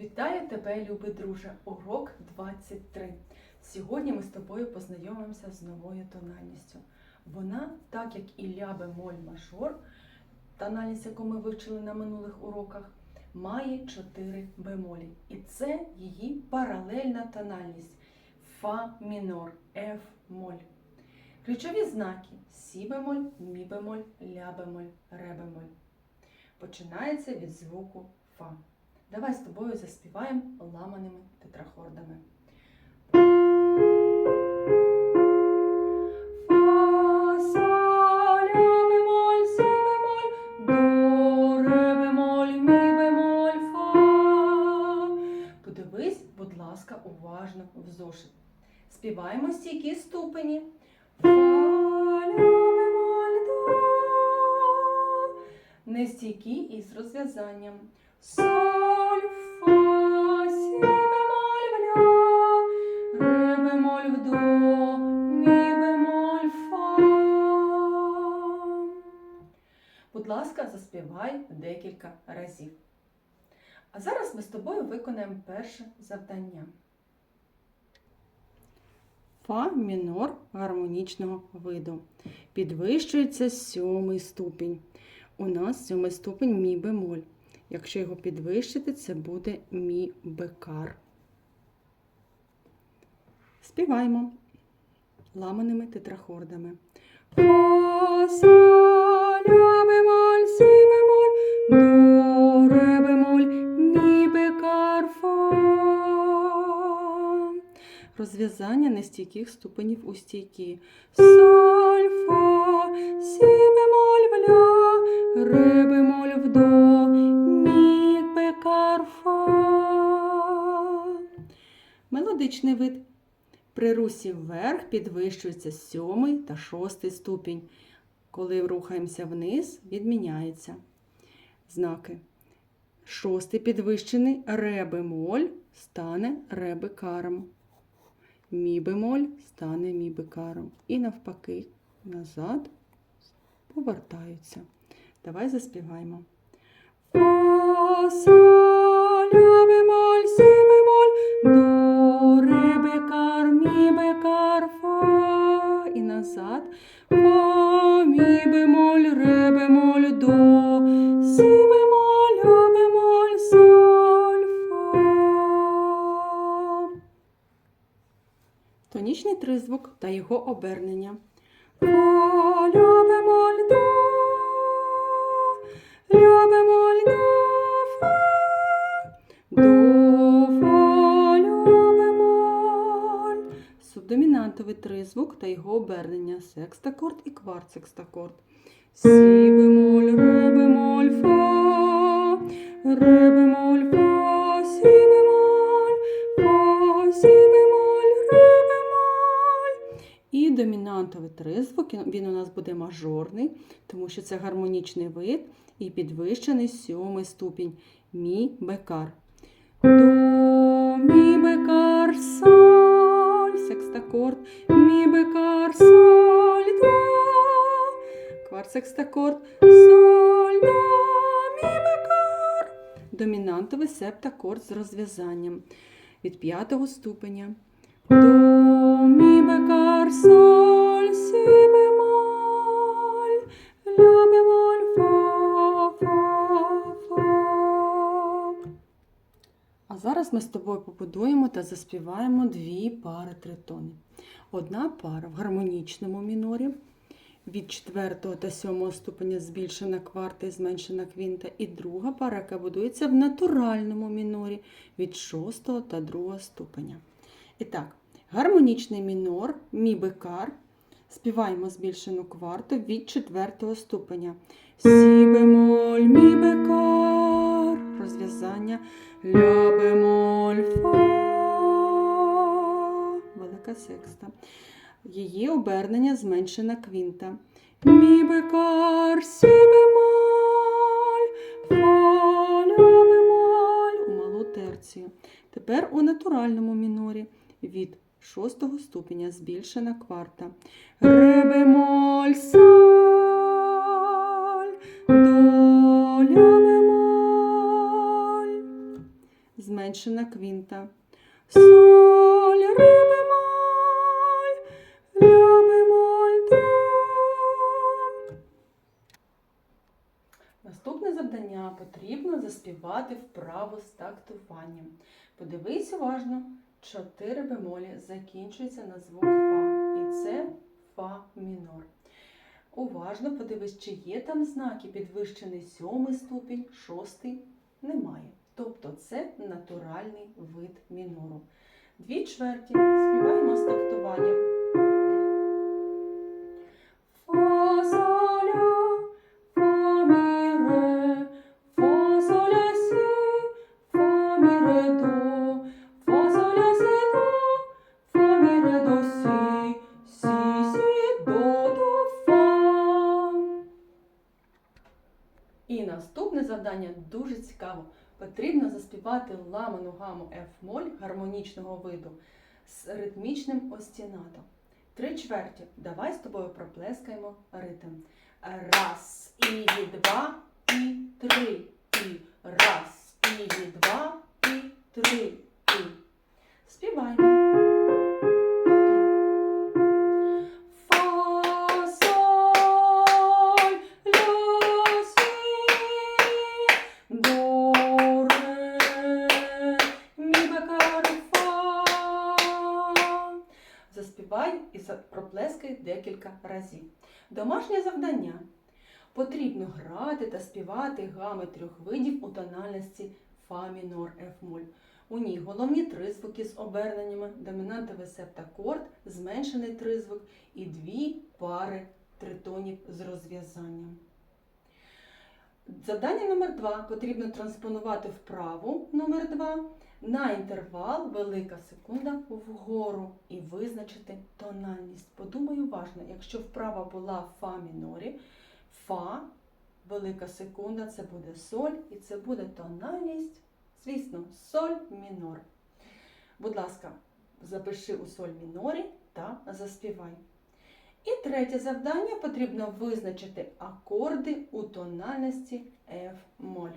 Вітаю тебе, любий друже! Урок 23. Сьогодні ми з тобою познайомимося з новою тональністю. Вона, так як і ля бемоль мажор, тональність, яку ми вивчили на минулих уроках, має 4 бемолі. І це її паралельна тональність фа мінор, ф моль. Ключові знаки сі бемоль, мі бемоль, ля бемоль, ре бемоль. Починається від звуку фа. Давай з тобою заспіваємо ламаними тетрахордами. Уважно в зошит. Співаємо стійкі ступені. Фа, ля бемоль, до. Нестійкі із розв'язанням. Соль, Будь ласка, заспівай декілька разів. А зараз ми з тобою виконаємо перше завдання. Фа мінор гармонічного виду. Підвищується сьомий ступінь. У нас сьомий ступінь мі бемоль. Якщо його підвищити, це буде мі бекар. Співаємо ламаними тетрахордами. Фа, соль, ля до, ре мі бекар, фа. Розв'язання нестійких ступенів у стійкі. Соль, фа, сі бемоль в ля, ре бемоль в Мелодичний вид. При русі вверх підвищується сьомий та шостий ступінь. Коли рухаємося вниз, відміняється. Знаки. Шостий підвищений ре бемоль стане ре бекаром. Мі бемоль стане мі. І навпаки, назад повертаються. Давай заспіваємо. Фа, соль, ля бемоль, си бемоль, до, Тонічний тризвук та його обернення. Бемоль, до, ля бемоль, до, бемоль. Субдомінантовий тризвук та його обернення. Секстакорд і квартсекстакорд. Сі бемоль, ре бемоль, фа, ре домінантовий тризвук, він у нас буде мажорний, тому що це гармонічний вид і підвищений сьомий ступінь мі бекар. До, мі бекар, соль, секстакорд, мі бекар, соль, до, кварт-секстакорд, соль, до, мі бекар. Домінантовий септакорд з розв'язанням від п'ятого ступеня. До, мі бекар, соль, сі бемоль, ля бемоль, фа, фа, фа. А зараз ми з тобою побудуємо та заспіваємо дві пари тритони. Одна пара в гармонічному мінорі від 4 та 7 ступеня збільшена кварта і зменшена квінта, і друга пара, яка будується в натуральному мінорі від 6 та 2 ступеня. І так, гармонічний мінор, мі бекар. Співаємо збільшену кварту від 4 ступеня. Сі бемоль, мі бекар. Розв'язання ля бемоль, фа. Велика секста. Її обернення зменшена квінта. Мі бекар, сі бемоль, фа, ля бемоль. У малу терцію. Тепер у натуральному мінорі від шостого ступеня збільшена кварта. Ре бемоль, соль, до, ля бемоль. зменшена квінта. Соль, ре, бемоль, ля, бемоль, до. Наступне завдання потрібно заспівати вправо з тактуванням. Подивись уважно, чотири бемолі закінчується на звук Фа. І це Фа мінор. Уважно подивись, чи є там знаки підвищений сьомий ступінь, шостий немає. Тобто це натуральний вид мінору. Дві чверті співаємо з тактуванням. Наступне дуже цікаво. Потрібно заспівати ламану гаму F-моль гармонічного виду з ритмічним остінатом. Три чверті. Давай з тобою проплескаємо ритм. Раз, і два, і три, і раз, і два, і три, і. Співаємо. Заспівай і проплескай декілька разів. Домашнє завдання. Потрібно грати та співати гами трьох видів у тональності фа мінор Ф моль. У ній головні тризвуки з оберненнями, домінантовий септакорд, зменшений тризвук і дві пари тритонів з розв'язанням. Завдання номер два потрібно транспонувати вправу номер два на інтервал велика секунда вгору і визначити тональність. Подумай уважно, якщо вправа була фа мінорі, фа, велика секунда, це буде соль, і це буде тональність, звісно, соль мінор. Будь ласка, запиши у соль мінорі та заспівай. І третє завдання потрібно визначити акорди у тональності F моль.